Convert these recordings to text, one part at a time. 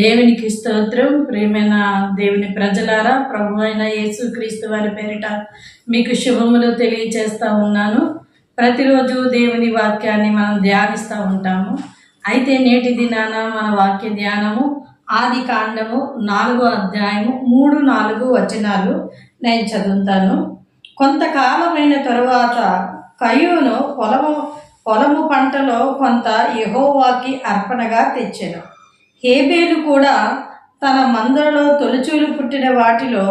దేవునికి స్తోత్రం. ప్రేమైన దేవుని ప్రజలారా ప్రభు అయిన యేసు క్రీస్తు వారి పేరిట మీకు శుభములు తెలియచేస్తూ ఉన్నాను. ప్రతిరోజు దేవుని వాక్యాన్ని మనం ధ్యానిస్తూ ఉంటాము. అయితే నేటి దినాన మన వాక్య ధ్యానము ఆది కాండము నాలుగో అధ్యాయము మూడు నాలుగు వచనాలు నేను చదువుతాను. కొంతకాలమైన తరువాత కయ్యూను పొలము పొలము పంటలో కొంత యహోవాకి అర్పణగా తెచ్చాను. హేబేలు కూడా తన మందలో తొలిచూలు పుట్టిన వాటిలో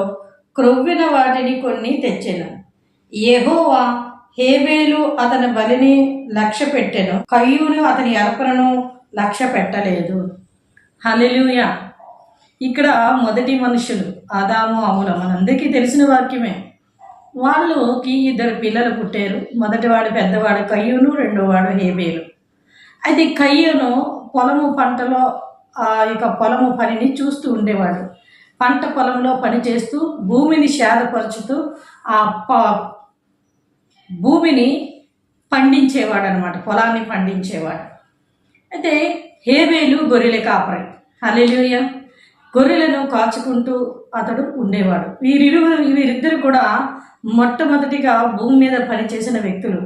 క్రొవ్విన వాటిని కొన్ని తెచ్చెను. యెహోవా హేబేలు అతని బలిని లక్ష్య పెట్టెను కయ్యూను అతని అర్పణను లక్ష్య పెట్టలేదు హల్లెలూయా! ఇక్కడ మొదటి మనుషులు ఆదాము అముల మనందరికీ తెలిసిన వాక్యమే. వాళ్ళకి ఇద్దరు పిల్లలు పుట్టారు. మొదటివాడు పెద్దవాడు కయ్యూను రెండోవాడు హేబేలు. అయితే కయ్యూను పొలము పంటలో ఇక పొలము పనిని చూస్తూ ఉండేవాడు. పంట పొలంలో పని చేస్తూ భూమిని శాదపరుచుతూ ఆ ప భూమిని పండించేవాడు అనమాట పొలాన్ని పండించేవాడు. అయితే హేబేలు గొర్రెల కాపరి. హల్లెలూయ. గొర్రెలను కాచుకుంటూ అతడు ఉండేవాడు. వీరిరువురు వీరిద్దరు కూడా మొట్టమొదటిగా భూమి మీద పనిచేసిన వ్యక్తులు.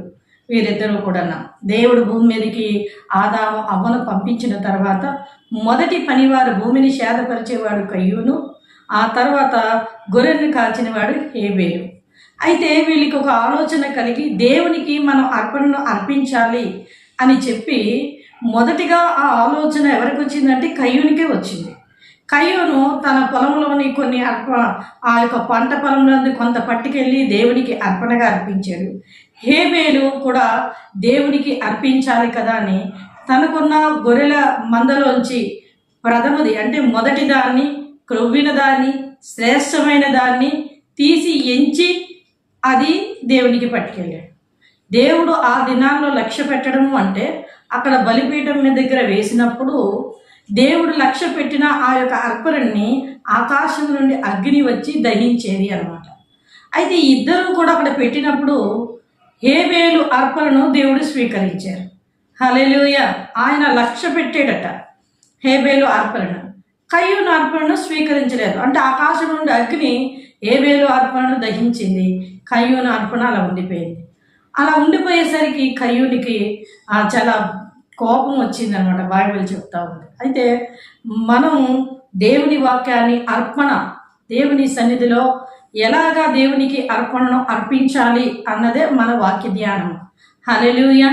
వీరిద్దరూ కూడా దేవుడు భూమి మీదకి ఆదాము అవ్వను పంపించిన తర్వాత మొదటి పనివారు భూమిని శాదపరిచేవాడు కయ్యూను ఆ తర్వాత గొర్రెలను కాల్చినవాడు హేబేలు. అయితే వీళ్ళకి ఒక ఆలోచన కలిగి దేవునికి మనం అర్పణను అర్పించాలి అని చెప్పి మొదటిగా ఆ ఆలోచన ఎవరికి వచ్చిందంటే కయ్యూనికే వచ్చింది. కయ్యూను తన పొలంలోని కొన్ని అర్ప ఆ యొక్క పంట పొలంలోని కొంత పట్టుకెళ్ళి దేవునికి అర్పణగా అర్పించాడు. హేబేలు కూడా దేవునికి అర్పించాలి కదా అని తనకున్న గొర్రెల మందలోంచి ప్రథమది అంటే మొదటి దాన్ని క్రొవ్విన దాన్ని శ్రేష్టమైన దాన్ని తీసి ఎంచి అది దేవునికి పట్టుకెళ్ళాడు. దేవుడు ఆ దినాల్లో లక్ష్య పెట్టడం అంటే అక్కడ బలిపీఠం మీద దగ్గర వేసినప్పుడు దేవుడు లక్ష్య పెట్టిన ఆ యొక్క అర్పణని ఆకాశం నుండి అగ్ని వచ్చి దహించేది అనమాట అయితే ఇద్దరు కూడా అక్కడ పెట్టినప్పుడు హేబేలు అర్పణను దేవుడు స్వీకరించారు. హలెలుయ ఆయన లక్ష్య పెట్టాడట హేబేలు అర్పణను. కయ్యూను అర్పణను స్వీకరించలేదు. అంటే ఆకాశం నుండి అగ్ని ఏబేలు అర్పణను దహించింది. కయ్యూను అర్పణ అలా ఉండిపోయింది. అలా ఉండిపోయేసరికి కయ్యూనికి చాలా కోపం వచ్చింది అనమాట బైబిల్ చెప్తా ఉంది. అయితే మనం దేవుని వాక్యాన్ని అర్పణ దేవుని సన్నిధిలో ఎలాగా దేవునికి అర్పణను అర్పించాలి అన్నదే మన వాక్య ధ్యానం హలెలుయ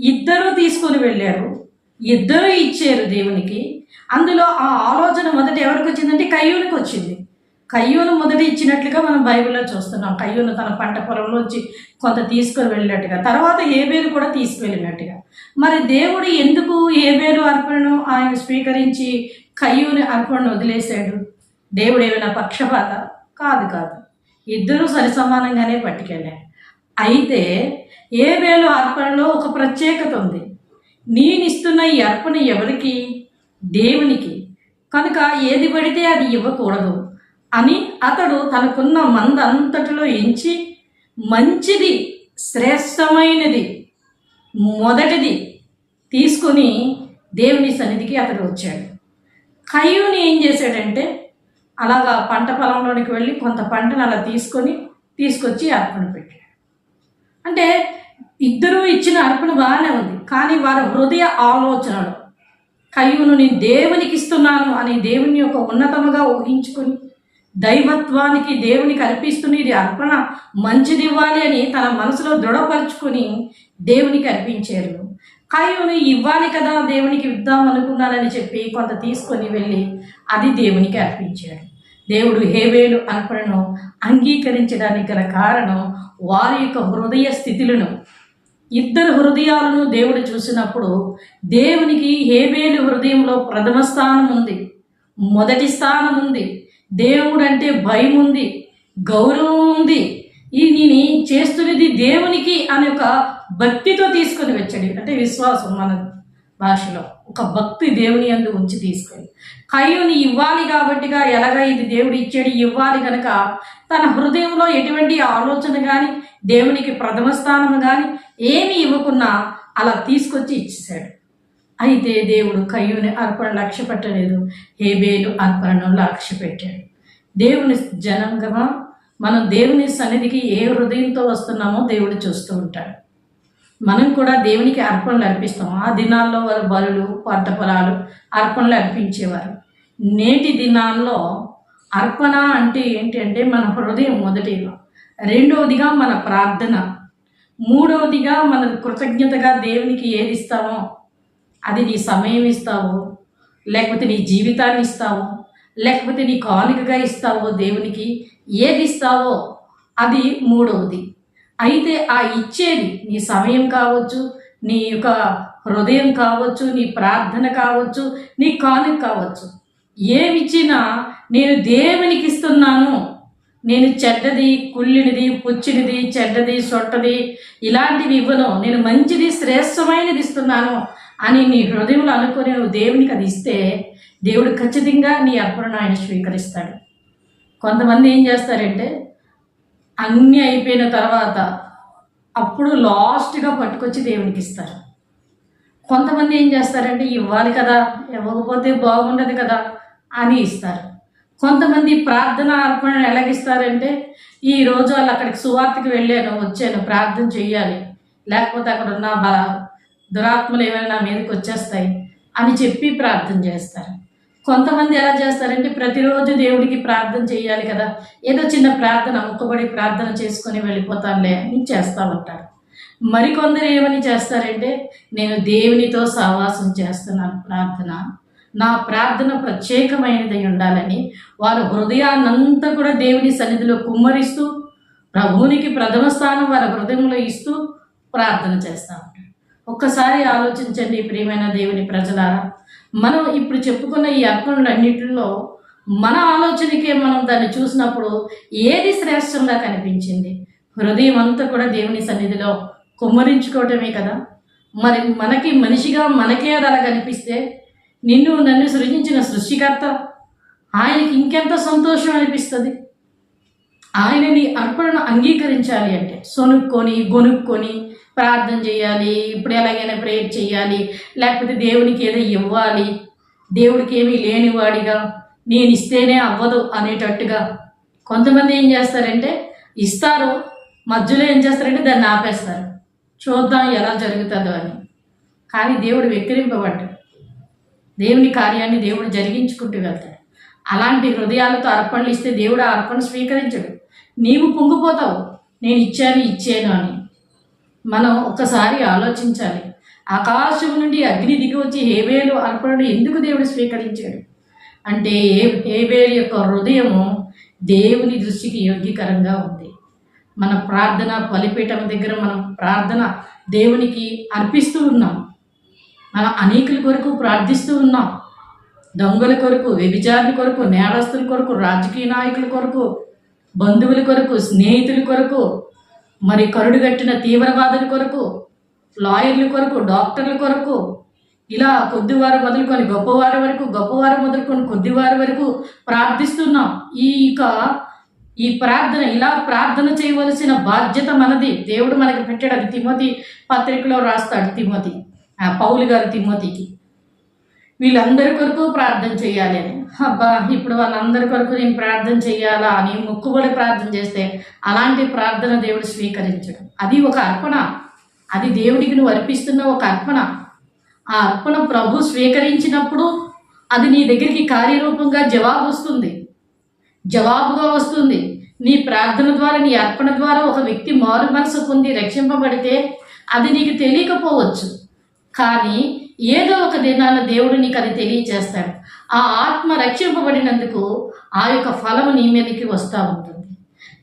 ఇద్దరు తీసుకొని వెళ్ళారు. ఇద్దరు ఇచ్చారు దేవునికి. అందులో ఆ ఆలోచన మొదట ఎవరికి వచ్చిందంటే కయ్యూనికి వచ్చింది. కయ్యూను మొదట ఇచ్చినట్లుగా మనం బైబిల్లో చూస్తున్నాం. కయ్యూను తన పంట పొలంలోంచి కొంత తీసుకొని వెళ్ళినట్టుగా. తర్వాత ఏబేరు కూడా తీసుకువెళ్ళినట్టుగా మరి దేవుడు ఎందుకు ఏబేరు అర్పణను ఆయన స్వీకరించి కయ్యూని అర్పణను వదిలేశాడు? దేవుడు ఏమైనా పక్షపాత? కాదు కాదు. ఇద్దరూ సరిసమానంగానే పట్టుకెళ్ళారు. అయితే ఏబేలు అర్పణలో ఒక ప్రత్యేకత ఉంది. నేను ఇస్తున్న ఈ అర్పణ ఎవరికి? దేవునికి. కనుక ఏది పడితే అది ఇవ్వకూడదు అని అతడు తనకున్న మందంతటిలో ఎంచి మంచిది శ్రేష్టమైనది మొదటిది తీసుకొని దేవుని సన్నిధికి అతడు వచ్చాడు. కయ్యూని ఏం చేశాడంటే అలాగా పంట పొలంలోనికి వెళ్ళి కొంత పంటను అలా తీసుకొని తీసుకొచ్చి అర్పణ పెట్టాడు. అంటే ఇద్దరూ ఇచ్చిన అర్పణ బాగానే ఉంది కానీ వారి హృదయ ఆలోచనలు కయ్యూను నేను దేవునికి ఇస్తున్నాను అని దేవుని యొక్క ఉన్నతముగా ఊహించుకొని దైవత్వానికి దేవునికి అర్పిస్తున్న ఇది అర్పణ మంచిది ఇవ్వాలి అని తన మనసులో దృఢపరుచుకొని దేవునికి అర్పించారు. కయ్యూను ఇవ్వాలి కదా దేవునికి ఇద్దాం అనుకున్నానని చెప్పి కొంత తీసుకొని వెళ్ళి అది దేవునికి అర్పించాడు. దేవుడు హేవేలు అర్పణను అంగీకరించడానికి గల కారణం వారి యొక్క హృదయ స్థితులను. ఇద్దరు హృదయాలను దేవుడు చూసినప్పుడు దేవునికి హేబేలు హృదయంలో ప్రథమ స్థానం ఉంది మొదటి స్థానం ఉంది దేవుడు అంటే భయం ఉంది గౌరవం ఉంది. ఈ నేను చేస్తున్నది దేవునికి అనే ఒక భక్తితో తీసుకొని వచ్చాడు అంటే విశ్వాసం మన భాషలో. ఒక భక్తి దేవుని అందు ఉంచి తీసుకొని. కయ్యూని ఇవ్వాలి కాబట్టిగా ఎలాగ ఇది దేవుడు ఇచ్చాడు ఇవ్వాలి కనుక తన హృదయంలో ఎటువంటి ఆలోచన కానీ దేవునికి ప్రథమ స్థానం కానీ ఏమి ఇవ్వకున్నా అలా తీసుకొచ్చి ఇచ్చేసాడు అయితే దేవుడు కయ్యూని అర్పణ లక్ష్య పెట్టలేదు. హేబేలు అర్పణను లక్ష్య పెట్టాడు. దేవుని జనంగా మనం దేవుని సన్నిధికి ఏ హృదయంతో వస్తున్నామో దేవుడు చూస్తూ ఉంటాడు. మనం కూడా దేవునికి అర్పణలు అర్పిస్తాం. ఆ దినాల్లో వారు బలులు పంట పొలాలు అర్పణలు అర్పించేవారు. నేటి దినాల్లో అర్పణ అంటే ఏంటంటే మన హృదయం మొదటిగా రెండవదిగా మన ప్రార్థన మూడవదిగా మన కృతజ్ఞతగా దేవునికి ఏది ఇస్తామో అది నీ సమయం ఇస్తావో లేకపోతే నీ జీవితాన్ని ఇస్తావో లేకపోతే నీ కానుకగా ఇస్తావో దేవునికి ఏది ఇస్తావో అది మూడవది. అయితే ఆ ఇచ్చేది నీ సమయం కావచ్చు నీ యొక్క హృదయం కావచ్చు నీ ప్రార్థన కావచ్చు నీ కానుక కావచ్చు. ఏమిచ్చినా నేను దేవునికి ఇస్తున్నాను. నేను చెడ్డది కుళ్ళినిది పుచ్చినిది చెడ్డది సొట్టది ఇలాంటివి ఇవ్వను. నేను మంచిది శ్రేష్టమైనది ఇస్తున్నాను అని నీ హృదయంలో అనుకొని నువ్వు దేవునికి అది ఇస్తే దేవుడు ఖచ్చితంగా నీ అర్పణను ఆయన స్వీకరిస్తాడు. కొంతమంది ఏం చేస్తారంటే అన్నీ అయిపోయిన తర్వాత అప్పుడు లాస్ట్గా పట్టుకొచ్చి దేవునికి ఇస్తారు. కొంతమంది ఏం చేస్తారంటే ఇవ్వాలి కదా ఇవ్వకపోతే బాగుండదు కదా అని ఇస్తారు. కొంతమంది ప్రార్థన అర్పణ ఎలాగిస్తారంటే ఈ రోజు వాళ్ళు అక్కడికి సువార్తకి వెళ్ళాను వచ్చాను ప్రార్థన చెయ్యాలి. లేకపోతే అక్కడ ఉన్న బ దురాత్మలు ఏమైనా నా మీదకి వచ్చేస్తాయి అని చెప్పి ప్రార్థన చేస్తారు. కొంతమంది ఎలా చేస్తారంటే ప్రతిరోజు దేవుడికి ప్రార్థన చేయాలి కదా. ఏదో చిన్న ప్రార్థన ముక్కబడి ప్రార్థన చేసుకొని వెళ్ళిపోతానులే అని చేస్తూ ఉంటారు. మరికొందరు ఏమని చేస్తారంటే నేను దేవునితో సహవాసం చేస్తున్నాను ప్రార్థన. నా ప్రార్థన ప్రత్యేకమైనది ఉండాలని వారు హృదయాన్నంతా కూడా దేవుని సన్నిధిలో కుమ్మరిస్తూ ప్రభువునికి ప్రథమ స్థానం వారి హృదయంలో ఇస్తూ ప్రార్థన చేస్తూ ఉంటారు. ఒక్కసారి ఆలోచించండి ప్రియమైన దేవుని ప్రజలారా మనం ఇప్పుడు చెప్పుకున్న ఈ అర్పణలన్నింటిలో మన ఆలోచనకే మనం దాన్ని చూసినప్పుడు ఏది శ్రేష్టంగా కనిపించింది? హృదయం అంతా కూడా దేవుని సన్నిధిలో కుమ్మరించుకోవటమే కదా? మరి మనకి మనిషిగా మనకే అది అలా కనిపిస్తే నిన్ను నన్ను సృజించిన సృష్టికర్త ఆయనకి ఇంకెంత సంతోషం అనిపిస్తుంది? ఆయన నీ అర్పణను అంగీకరించాలి అంటే సొనుక్కొని గొనుక్కొని ప్రార్థన చేయాలి ఇప్పుడు ఎలాగైనా ప్రేయర్ చేయాలి లేకపోతే దేవునికి ఏదో ఇవ్వాలి. దేవుడికి ఏమీ లేనివాడిగా నేను ఇస్తేనే అవ్వదు అనేటట్టుగా కొంతమంది ఏం చేస్తారంటే ఇస్తారు మధ్యలో ఏం చేస్తారంటే దాన్ని ఆపేస్తారు. చూద్దాం ఎలా జరుగుతుందో అని. కానీ దేవుడు వెక్కిరింపబడ్డాడు. దేవుని కార్యాన్ని దేవుడు జరిగించుకుంటూ వెళ్తాడు. అలాంటి హృదయాలతో అర్పణలు ఇస్తే దేవుడు ఆ అర్పణ స్వీకరించడు. నీవు పొంగిపోతావు. నేను ఇచ్చాను ఇచ్చాను అని. మనం ఒక్కసారి ఆలోచించాలి. ఆకాశం నుండి అగ్ని దిగి వచ్చి హేబేలు అర్పణను ఎందుకు దేవుడు స్వీకరించాడు? అంటే ఏ- హేబేలు యొక్క హృదయము దేవుని దృష్టికి యోగ్యకరంగా ఉంది. మన ప్రార్థన బలిపీఠం దగ్గర మనం ప్రార్థన దేవునికి అర్పిస్తూ ఉన్నాం. మన అనేకుల కొరకు ప్రార్థిస్తూ ఉన్నాం. దొంగల కొరకు వ్యభిచారుల కొరకు నేరస్తుల కొరకు రాజకీయ నాయకుల కొరకు బంధువుల కొరకు స్నేహితుల కొరకు మరి కరుడుగట్టిన తీవ్రవాదుల కొరకు లాయర్ల కొరకు డాక్టర్ల కొరకు ఇలా కొద్దివారు మొదలుకొని గొప్పవారి వరకు గొప్పవారు మొదలుకొని కొద్దివారి వరకు ప్రార్థిస్తున్నాం. ఈ ఇక ఈ ప్రార్థన ఇలా ప్రార్థన చేయవలసిన బాధ్యత మనది. దేవుడు మనకి పెట్టాడు అది తిమోతి పత్రికలో రాస్తాడు తిమోతి ఆ పౌలు గారు తిమోతికి. వీళ్ళందరి కొరకు ప్రార్థన చేయాలి అని. అబ్బా ఇప్పుడు వాళ్ళందరి కొరకు నేను ప్రార్థన చేయాలా అని మొక్కుబడి ప్రార్థన చేస్తే అలాంటి ప్రార్థన దేవుడు స్వీకరించడం. అది ఒక అర్పణ. అది దేవుడికి నువ్వు అర్పిస్తున్న ఒక అర్పణ. ఆ అర్పణ ప్రభు స్వీకరించినప్పుడు అది నీ దగ్గరికి కార్యరూపంగా జవాబు వస్తుంది. జవాబుగా వస్తుంది. నీ ప్రార్థన ద్వారా నీ అర్పణ ద్వారా ఒక వ్యక్తి మారు మనసు పొంది రక్షింపబడితే అది నీకు తెలియకపోవచ్చు. కానీ ఏదో ఒక దినాన దేవుడు నీకు అది తెలియచేస్తాడు ఆ ఆత్మ రక్షింపబడినందుకు ఆ యొక్క ఫలము నీ మీదకి వస్తూ ఉంటుంది.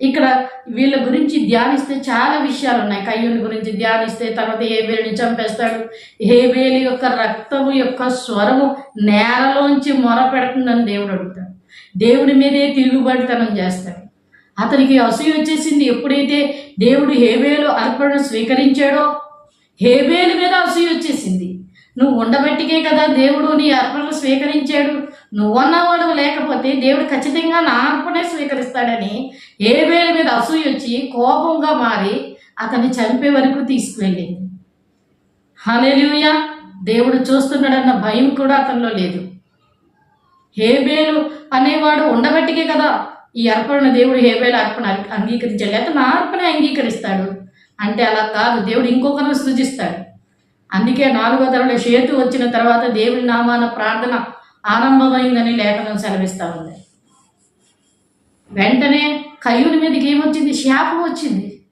ఇక్కడ వీళ్ళ గురించి ధ్యానిస్తే చాలా విషయాలు ఉన్నాయి. కయ్యూని గురించి ధ్యానిస్తే తర్వాత హేబేలుని చంపేస్తాడు. హేబేలు యొక్క రక్తము యొక్క స్వరము నేలలోంచి మొర పెడుతుందని దేవుడు అడుగుతాడు. దేవుడి మీదే తిరుగుబడితనం చేస్తాడు. అతనికి అసూయ వచ్చేసింది ఎప్పుడైతే దేవుడు హేబేలు అర్పణ స్వీకరించాడో హేబేలు మీద అసూయ వచ్చేసింది. నువ్వు ఉండబట్టికే కదా దేవుడు నీ అర్పణలు స్వీకరించాడు. నువ్వన్నవాడు లేకపోతే దేవుడు ఖచ్చితంగా నా అర్పణే స్వీకరిస్తాడని హేబేలు మీద అసూయ వచ్చి కోపంగా మారి అతన్ని చంపే వరకు తీసుకువెళ్ళింది. హలెలుయ దేవుడు చూస్తున్నాడన్న భయం కూడా అతనిలో లేదు. హేబేలు అనేవాడు ఉండబట్టికే కదా ఈ అర్పణ దేవుడు హేబేలు అర్పణ అంగీకరించాలి లేకపోతే నా అర్పణ అంగీకరిస్తాడు. అంటే అలా కాదు దేవుడు ఇంకొకరిని సృజిస్తాడు. అందుకే నాలుగో తరగతి షేతు వచ్చిన తర్వాత దేవుని నామాన ప్రార్థన ఆరంభమైందని లేఖనం సెలవిస్తూ ఉంది. వెంటనే కయ్యూని మీదకి ఏమొచ్చింది? శాపం వచ్చింది.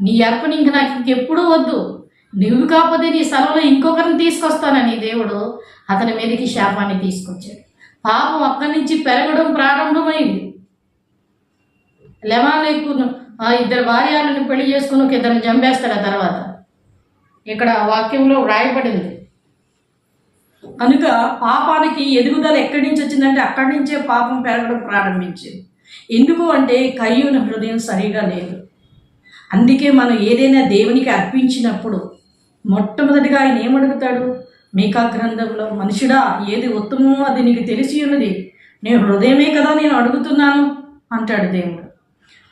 నీ అర్పణ ఇంక నాకు ఇంకెప్పుడూ వద్దు. నువ్వు కాకపోతే నీ స్థలంలో ఇంకొకరిని తీసుకొస్తానని దేవుడు అతని మీదకి శాపాన్ని తీసుకొచ్చాడు. పాపం అక్కడి నుంచి పెరగడం ప్రారంభమైంది. లెమాలేకు ఆ ఇద్దరు భార్యలను పెళ్ళి చేసుకుని ఒక ఇద్దరిని చంపేస్తాడు ఆ తర్వాత. ఇక్కడ వాక్యంలో వ్రాయబడింది. కనుక పాపానికి ఎదుగుదల ఎక్కడి నుంచి వచ్చిందంటే అక్కడి నుంచే పాపం పెరగడం ప్రారంభించింది. ఎందుకు అంటే కయ్యూని హృదయం సరిగా లేదు. అందుకే మనం ఏదైనా దేవునికి అర్పించినప్పుడు మొట్టమొదటిగా ఆయన ఏమడుగుతాడు? మీకా గ్రంథంలో మనుషుడా ఏది ఉత్తమమో అది నీకు తెలిసి ఉన్నది. నేను హృదయమే కదా నేను అడుగుతున్నాను అంటాడు దేవుడు.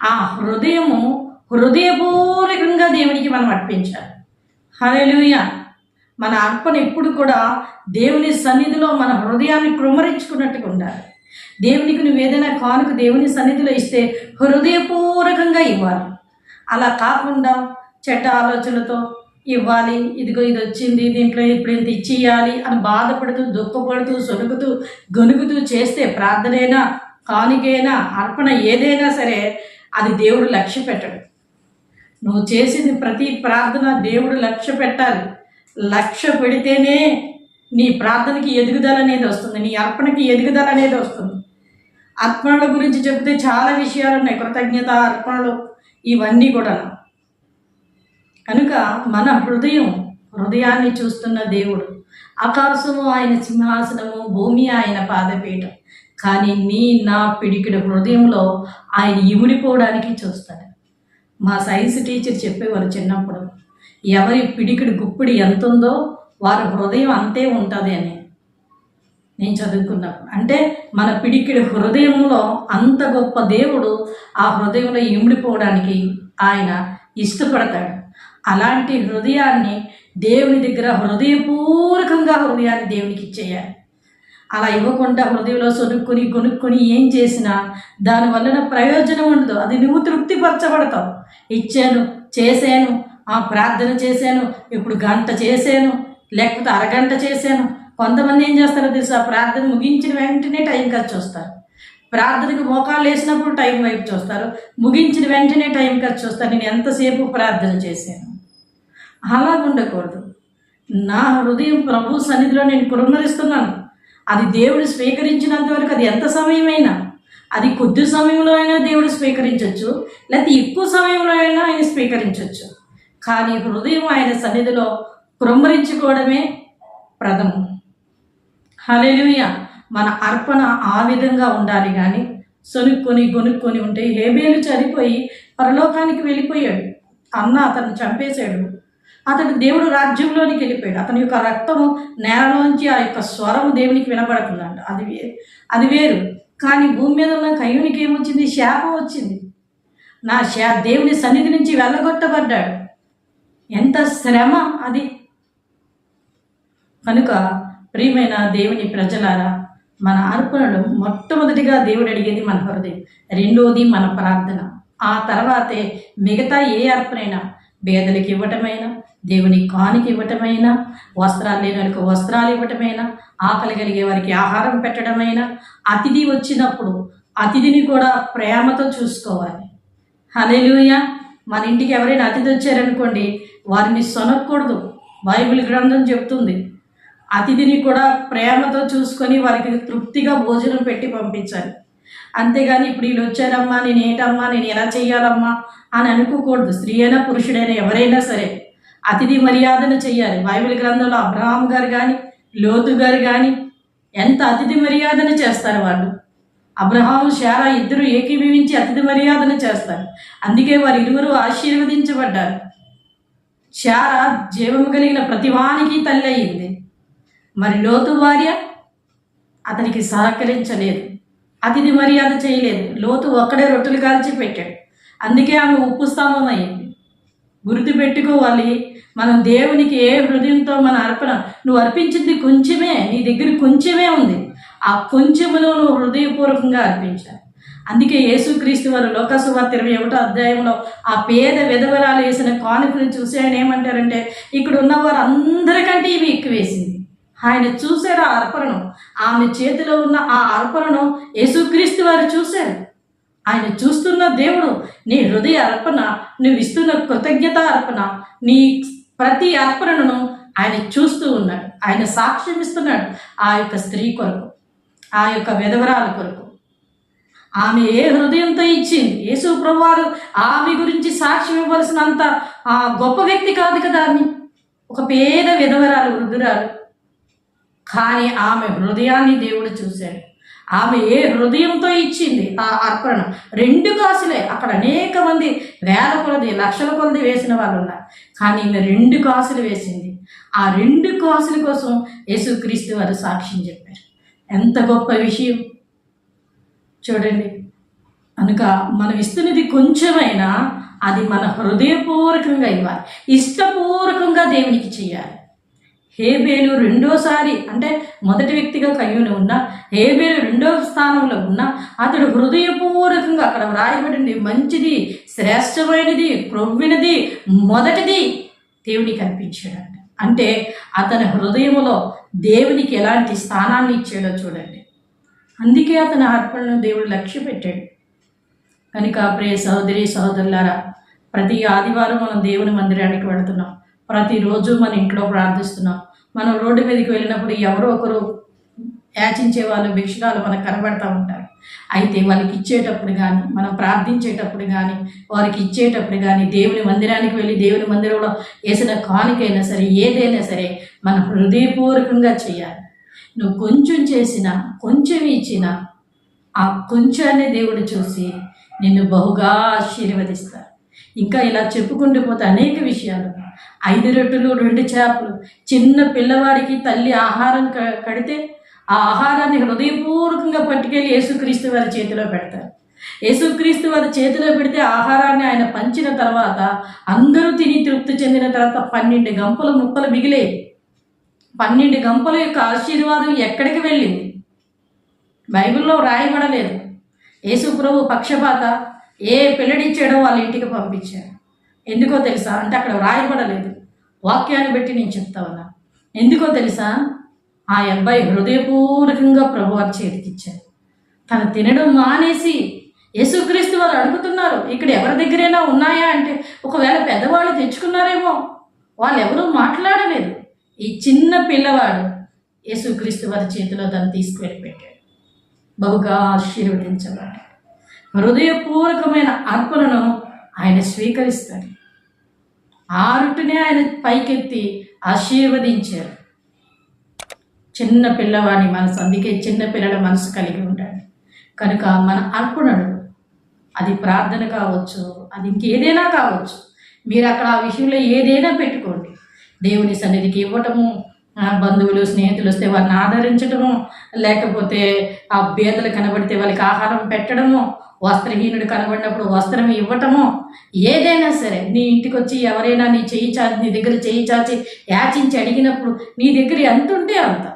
ఆ హృదయము హృదయపూర్వకంగా దేవునికి మనం అర్పించాలి. హల్లెలూయా. మన అర్పణ ఎప్పుడు కూడా దేవుని సన్నిధిలో మన హృదయాన్ని కృమరించుకున్నట్టుగా ఉండాలి. దేవునికి నువ్వు ఏదైనా కానుక దేవుని సన్నిధిలో ఇస్తే హృదయపూర్వకంగా ఇవ్వాలి. అలా కాకుండా చెడ్డ ఆలోచనతో ఇవ్వాలి ఇదిగో ఇది వచ్చింది దీంట్లో ఇప్పుడు ఇంత ఇచ్చేయాలి అని బాధపడుతూ దుఃఖపడుతూ సొనుగుతూ గొనుగుతూ చేస్తే ప్రార్థనైనా కానుకైనా అర్పణ ఏదైనా సరే అది దేవుడు లక్ష్య పెట్టడు నువ్వు చేసింది ప్రతి ప్రార్థన దేవుడు లక్ష్య పెట్టాలి. లక్ష్య పెడితేనే నీ ప్రార్థనకి ఎదుగుదల అనేది వస్తుంది. నీ అర్పణకి ఎదుగుదల అనేది వస్తుంది. అర్పణల గురించి చెప్తే చాలా విషయాలు ఉన్నాయి. కృతజ్ఞత అర్పణలు ఇవన్నీ కూడా కనుక మన హృదయం హృదయాన్ని చూస్తున్న దేవుడు ఆకాశము ఆయన సింహాసనము భూమి ఆయన పాదపీఠం. కానీ నీ నా పిడికిడ హృదయంలో ఆయన ఇమిడిపోవడానికి చూస్తాడు. మా సైన్స్ టీచర్ చెప్పేవారు చిన్నప్పుడు ఎవరి పిడికిడి గుప్పిడి ఎంత ఉందో వారి హృదయం అంతే ఉంటుంది అని నేను చదువుకున్నప్పుడు. అంటే మన పిడికిడి హృదయంలో అంత గొప్ప దేవుడు ఆ హృదయంలో ఇమిడిపోవడానికి ఆయన ఇష్టపడతాడు. అలాంటి హృదయాన్ని దేవుని దగ్గర హృదయపూర్వకంగా హృదయాన్ని దేవునికి ఇచ్చేయాలి. అలా ఇవ్వకుండా హృదయంలో సొనుక్కొని కొనుక్కొని ఏం చేసినా దాని వలన ప్రయోజనం ఉండదు. అది నువ్వు తృప్తిపరచబడతావు. ఇచ్చాను చేశాను ఆ ప్రార్థన చేశాను ఇప్పుడు గంట చేశాను లేకపోతే అరగంట చేశాను. కొంతమంది ఏం చేస్తారో తెలుసా? ప్రార్థన ముగించిన వెంటనే టైం ఖర్చు వస్తారు ప్రార్థనకు మోకాళ్ళు వేసినప్పుడు టైం వైపు చూస్తారు. ముగించిన వెంటనే టైం ఖర్చు చూస్తారు. నేను ఎంతసేపు ప్రార్థన చేశాను? అలా ఉండకూడదు. నా హృదయం ప్రభు సన్నిధిలో నేను కురుమరిస్తున్నాను అది దేవుడు స్వీకరించినంత వరకు అది ఎంత సమయమైనా? అది కొద్ది సమయంలో అయినా దేవుడు స్వీకరించవచ్చు లేకపోతే ఎక్కువ సమయంలో అయినా ఆయన స్వీకరించవచ్చు కానీ హృదయం ఆయన సన్నిధిలో కృమ్మరించుకోవడమే ప్రథమం. హలేలుయ మన అర్పణ ఆ విధంగా ఉండాలి కానీ సొనుక్కొని గొనుక్కొని ఉంటే హేబేలు చనిపోయి పరలోకానికి వెళ్ళిపోయాడు. అన్న అతను చంపేశాడు. అతడు దేవుడు రాజ్యంలోనికి వెళ్ళిపోయాడు. అతని యొక్క రక్తము నేలలోంచి ఆ యొక్క స్వరము దేవునికి వినబడుతుందంట అది వేరు అది వేరు. కానీ భూమి మీద ఉన్న కయ్యూనికి ఏమొచ్చింది? శాపం వచ్చింది. నా శా దేవుని సన్నిధి నుంచి వెళ్ళగొట్టబడ్డాడు. ఎంత శ్రమ అది. కనుక ప్రియమైన దేవుని ప్రజలారా మన అర్పణలు మొట్టమొదటిగా దేవుడు అడిగేది మన హృదయం. రెండోది మన ప్రార్థన. ఆ తర్వాతే మిగతా ఏ అర్పణైనా పేదలకు ఇవ్వటమైనా దేవుని కానికి ఇవ్వటమైనా వస్త్రాలు లేని వారికి వస్త్రాలు ఇవ్వటమైనా ఆకలి కలిగే వారికి ఆహారం పెట్టడమైనా అతిథి వచ్చినప్పుడు అతిథిని కూడా ప్రేమతో చూసుకోవాలి. హలేలుయ మన ఇంటికి ఎవరైనా అతిథి వచ్చారనుకోండి వారిని సొనకూడదు బైబిల్ గ్రంథం చెప్తుంది. అతిథిని కూడా ప్రేమతో చూసుకొని వారికి తృప్తిగా భోజనం పెట్టి పంపించాలి. అంతేగాని ఇప్పుడు వీళ్ళు వచ్చారమ్మా నేను ఏంటమ్మా నేను ఎలా చేయాలమ్మా అని అనుకోకూడదు. స్త్రీ అయినా పురుషుడైనా ఎవరైనా సరే. అతిథి మర్యాదను చేయాలి. బైబిల్ గ్రంథంలో అబ్రహాం గారు కానీ లోతు గారు కానీ ఎంత అతిథి మర్యాదన చేస్తారు వాళ్ళు? అబ్రహాం శారా ఇద్దరు ఏకీభవించి అతిథి మర్యాదన చేస్తారు. అందుకే వారు ఇరువురు ఆశీర్వదించబడ్డారు. శారా జీవము కలిగిన ప్రతివానికి తల్లి అయింది మరి లోతు భార్య అతనికి సహకరించలేదు. అతిథి మర్యాద చేయలేదు. లోతు ఒక్కడే రొట్టెలు కాల్చి పెట్టాడు. అందుకే ఆమె ఉప్పు స్తంభం అయింది గుర్తుపెట్టుకోవాలి. మనం దేవునికి ఏ హృదయంతో మన అర్పణ నువ్వు అర్పించింది కొంచెమే నీ దగ్గర కొంచెమే ఉంది. ఆ కొంచెములో నువ్వు హృదయపూర్వకంగా అర్పించాలి. అందుకే యేసుక్రీస్తు వారు లోకసువార్త ఇరవై ఒకటో అధ్యాయంలో ఆ పేద విధవరాలు వేసిన కానుకలు చూసి ఆయన ఏమంటారంటే ఇక్కడ ఉన్న వారు అందరికంటే ఇవి ఎక్కువేసింది. ఆయన చూశారు ఆ అర్పణను. ఆమె చేతిలో ఉన్న ఆ అర్పణను యేసుక్రీస్తు వారు చూశారు. ఆయన చూస్తున్న దేవుడు నీ హృదయ అర్పణ నువ్వు ఇస్తున్న కృతజ్ఞత అర్పణ నీ ప్రతి అర్పణను ఆయన చూస్తూ ఉన్నాడు. ఆయన సాక్ష్యం ఇస్తున్నాడు ఆ యొక్క స్త్రీ కొరకు ఆ యొక్క విధవరాల కొరకు. ఆమె ఏ హృదయంతో ఇచ్చింది? యేసు ప్రభువారు ఆమె గురించి సాక్ష్యం ఇవ్వాల్సినంత ఆ గొప్ప వ్యక్తి కాదు కదా ఆమె. ఒక పేద విధవరాలు వృద్ధురాలు. కానీ ఆమె హృదయాన్ని దేవుడు చూశాడు. ఆమె ఏ హృదయంతో ఇచ్చింది ఆ అర్పణ? రెండు కాసులే. అక్కడ అనేక మంది వేల కొలది లక్షల కొలది వేసిన వాళ్ళు ఉన్నారు కానీ ఈమె రెండు కాసులు వేసింది. ఆ రెండు కాసుల కోసం యేసుక్రీస్తు వారు సాక్ష్యం చెప్పారు. ఎంత గొప్ప విషయం. చూడండి. కనుక మనం ఇస్తున్నది కొంచెమైనా అది మన హృదయపూర్వకంగా ఇవ్వాలి. ఇష్టపూర్వకంగా దేవునికి చేయాలి హేబేలు రెండోసారి అంటే మొదటి వ్యక్తిగా కయ్యూని ఉన్న హేబేలు రెండో స్థానంలో ఉన్న అతడు హృదయపూర్వకంగా అక్కడ వ్రాయబడింది మంచిది శ్రేష్టమైనది క్రొవ్వినది మొదటిది దేవునికి అర్పించాడు అంటే అతని హృదయములో దేవునికి ఎలాంటి స్థానాన్ని ఇచ్చాడో చూడండి. అందుకే అతని అర్పణను దేవుడు లక్ష్య పెట్టాడు. కనుక ప్రియ సహోదరి సహోదరులారా ప్రతి ఆదివారం మనం దేవుని మందిరానికి వెళుతున్నాం. ప్రతిరోజు మన ఇంట్లో ప్రార్థిస్తున్నాం. మనం రోడ్డు మీదకి వెళ్ళినప్పుడు ఎవరో ఒకరు యాచించే వాళ్ళు భిక్షకాలు మనకు కనబడతా ఉంటారు. అయితే వాళ్ళకి ఇచ్చేటప్పుడు కానీ మనం ప్రార్థించేటప్పుడు కానీ వారికి ఇచ్చేటప్పుడు కానీ దేవుని మందిరానికి వెళ్ళి దేవుని మందిరంలో వేసిన కానుకైనా సరే ఏదైనా సరే మనం హృదయపూర్వకంగా చేయాలి. నువ్వు కొంచెం చేసినా కొంచెం ఇచ్చినా ఆ కొంచెాన్ని దేవుడు చూసి నిన్ను బహుగా ఆశీర్వదిస్తారు. ఇంకా ఇలా చెప్పుకుంటూ పోతే అనేక విషయాలు. ఐదు రొట్టెలు రెండు చేపలు. చిన్న పిల్లవాడికి తల్లి ఆహారం క- కడితే ఆ ఆహారాన్ని హృదయపూర్వకంగా పట్టుకెళ్ళి యేసుక్రీస్తు వారి చేతిలో పెడతారు. యేసుక్రీస్తు వారి చేతిలో పెడితే ఆహారాన్ని ఆయన పంచిన తర్వాత అందరూ తిని తృప్తి చెందిన తర్వాత పన్నెండు గంపలు ముక్కలు మిగిలే. పన్నెండు గంపల యొక్క ఆశీర్వాదం ఎక్కడికి వెళ్ళింది? బైబిల్లో రాయబడలేదు యేసు ప్రభు పక్షపాత ఏ పెళ్ళడిచ్చాడో వాళ్ళ ఇంటికి పంపించారు ఎందుకో తెలుసా? అంటే అక్కడ వ్రాయబడలేదు. వాక్యాన్ని బట్టి నేను చెప్తా ఉన్నా. ఎందుకో తెలుసా? ఆ అబ్బాయి హృదయపూర్వకంగా ప్రభు వారి చేతికిచ్చాడు తను తినడం మానేసి యేసుక్రీస్తు వాళ్ళు అడుగుతున్నారు ఇక్కడ ఎవరి దగ్గరైనా ఉన్నాయా? అంటే ఒకవేళ పెద్దవాళ్ళు తెచ్చుకున్నారేమో. వాళ్ళు ఎవరూ మాట్లాడలేదు. ఈ చిన్న పిల్లవాడు యేసుక్రీస్తు వారి చేతిలో తను తీసుకువెళ్ళి పెట్టాడు. బహుగా ఆశీర్వదించబడ్డాడు. హృదయపూర్వకమైన అర్పణను ఆయన స్వీకరిస్తాడు. ఆ ఆయన పైకెత్తి ఆశీర్వదించారు. చిన్న పిల్లవాడి మనసు అందుకే చిన్న పిల్లల మనసు కలిగి ఉంటాడు కనుక మన అర్పణలు అది ప్రార్థన కావచ్చు అది ఇంకేదైనా కావచ్చు మీరు అక్కడ ఆ విషయంలో ఏదైనా పెట్టుకోండి. దేవుని సన్నిధికి ఇవ్వటము బంధువులు స్నేహితులు వస్తే వారిని ఆదరించడము లేకపోతే ఆ బేదలు కనబడితే వాళ్ళకి ఆహారం పెట్టడము వస్త్రహీనుడు కనబడినప్పుడు వస్త్రం ఇవ్వటము ఏదైనా సరే నీ ఇంటికి వచ్చి ఎవరైనా నీ చేయి చాచి నీ దగ్గర చేయి చాచి యాచించి అడిగినప్పుడు నీ దగ్గర ఎంత ఉంటే అంత.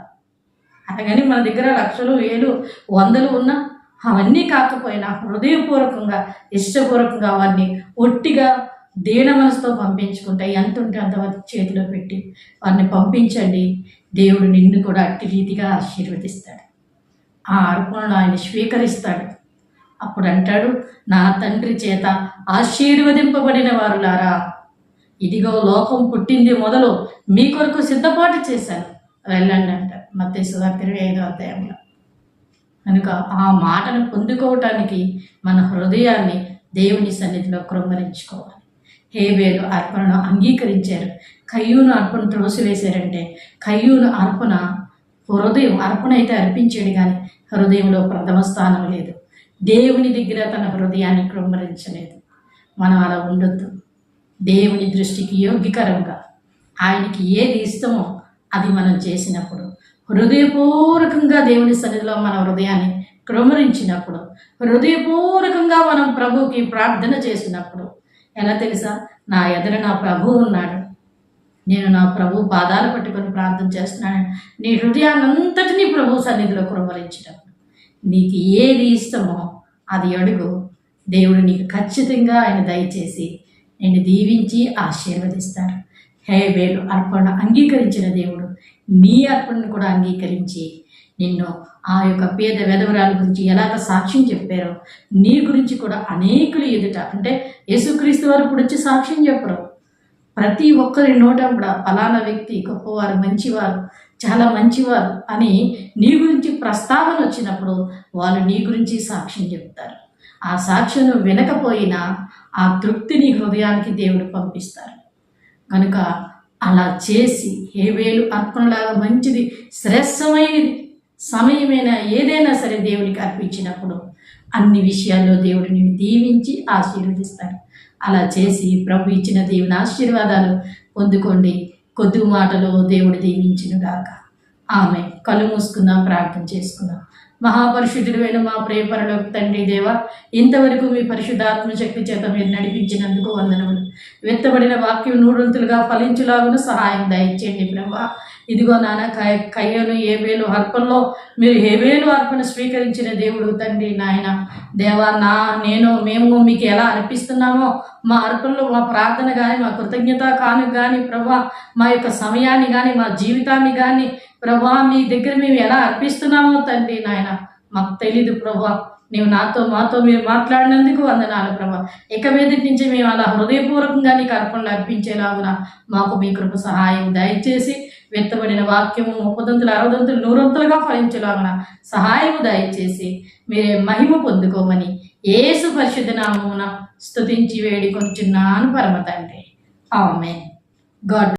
అంతగాని మన దగ్గర లక్షలు వేలు వందలు ఉన్నా అవన్నీ కాకపోయినా హృదయపూర్వకంగా ఇష్టపూర్వకంగా వారిని ఒట్టిగా దీన మనసుతో పంపించుకుంటా ఎంత ఉంటే అంత చేతిలో పెట్టి వారిని పంపించండి. దేవుడు నిన్ను కూడా అట్టి రీతిగా ఆశీర్వదిస్తాడు. ఆ అర్పణలు ఆయన స్వీకరిస్తాడు. అప్పుడు అంటాడు నా తండ్రి చేత ఆశీర్వదింపబడిన వారులారా. ఇదిగో లోకం పుట్టింది మొదలు మీ కొరకు సిద్ధపాటు చేశాను. వెళ్ళండి అంటారు మత్తే సుధార్త ఇరవై ఐదో అధ్యాయంలో. కనుక ఆ మాటను పొందుకోవటానికి మన హృదయాన్ని దేవుని సన్నిధిలో కృంగరించుకోవాలి హేబేలు అర్పణను అంగీకరించారు. కయ్యూను అర్పణ త్రోసివేశారంటే కయ్యూను అర్పణ హృదయం అర్పణ అయితే అర్పించాడు కానీ హృదయంలో ప్రథమ స్థానం లేదు. దేవుని దగ్గర తన హృదయాన్ని కృంగరించలేదు మనం అలా ఉండొద్దు. దేవుని దృష్టికి యోగ్యకరంగా ఆయనకి ఏది ఇష్టమో అది మనం చేసినప్పుడు హృదయపూర్వకంగా దేవుని సన్నిధిలో మన హృదయాన్ని క్రమరించినప్పుడు హృదయపూర్వకంగా మనం ప్రభువుకి ప్రార్థన చేసినప్పుడు ఎలా తెలుసా? నా ఎదుర నా ప్రభు ఉన్నాడు. నేను నా ప్రభు పాదాలు పట్టుకొని ప్రార్థన చేస్తున్నాను. నీ హృదయాన్నంతటినీ ప్రభు సన్నిధిలో క్రమరించినప్పుడు. నీకు ఏది ఇష్టమో అది అడుగు. దేవుడు నీకు ఖచ్చితంగా ఆయన దయచేసి నేను దీవించి ఆశీర్వదిస్తాడు హేబేలు అర్పణ అంగీకరించిన దేవుడు నీ అర్పణను కూడా అంగీకరించి నిన్ను ఆ యొక్క పేద వెధవరాల గురించి ఎలాగ సాక్ష్యం చెప్పారో నీ గురించి కూడా అనేకులు ఎదుట అంటే యేసుక్రీస్తు వారు ఇప్పుడు వచ్చి సాక్ష్యం చెప్పరు. ప్రతి ఒక్కరి నోట కూడా ఫలానా వ్యక్తి గొప్పవారు మంచివారు చాలా మంచివారు అని నీ గురించి ప్రస్తావన వచ్చినప్పుడు వాళ్ళు నీ గురించి సాక్ష్యం చెప్తారు. ఆ సాక్ష్యం వినకపోయినా ఆ తృప్తి నీ హృదయానికి దేవుడు పంపిస్తారు. కనుక అలా చేసి హేబేలు అర్పణలాగా మంచిది శ్రేష్టమైనది సమయమైనా ఏదైనా సరే దేవుడికి అర్పించినప్పుడు అన్ని విషయాల్లో దేవుడు నిన్ను దీవించి ఆశీర్వదిస్తాడు అలా చేసి ప్రభు ఇచ్చిన దేవుని ఆశీర్వాదాలు పొందుకోండి. కొద్ది మాటలో దేవుడు దీవించినగాక ఆమె కళ్ళు మూసుకుందాం ప్రార్థన చేసుకుందాం. మహాపరిశుద్ధుడైన మా ప్రేపరలోకి తండ్రి దేవ ఇంతవరకు మీ పరిశుద్ధాత్మ శక్తి చేత మీరు నడిపించినందుకు వందనములు. వెత్తబడిన వాక్యం నూరంతులుగా ఫలించులాగును సహాయం దయచేయండి ప్రభా. ఇదిగో నాన్న కయ కయ్యను ఏబేలు అర్పణలో మీరు ఏబేలు అర్పణ స్వీకరించిన దేవుడు తండ్రి నాయన. దేవా నా నేను మేము మీకు ఎలా అర్పిస్తున్నామో మా అర్పణలో మా ప్రార్థన కానీ మా కృతజ్ఞత కాను కానీ ప్రభా మా యొక్క సమయాన్ని కానీ మా జీవితాన్ని కానీ ప్రభా మీ దగ్గర మేము ఎలా అర్పిస్తున్నామో తండ్రి నాయన. మాకు తెలీదు ప్రభా. నీవు నాతో మాతో మీరు మాట్లాడినందుకు వందనాలు ప్రభా. ఇక మీద నుంచి మేము అలా హృదయపూర్వకంగా నీకు అర్పణలు అర్పించేలాగున మాకు మీ కృప సహాయం దయచేసి వెత్తబడిన వాక్యము ముప్పదంతులు అరవదంతులు నూరంతులుగా ఫలించేలాగున సహాయము దయచేసి మీరే మహిమ పొందుకోమని ఏసు పరిశుద్ధ నామమున స్తుతించి వేడి చిన్నాను పరమ తండ్రి. ఆమె గాడ్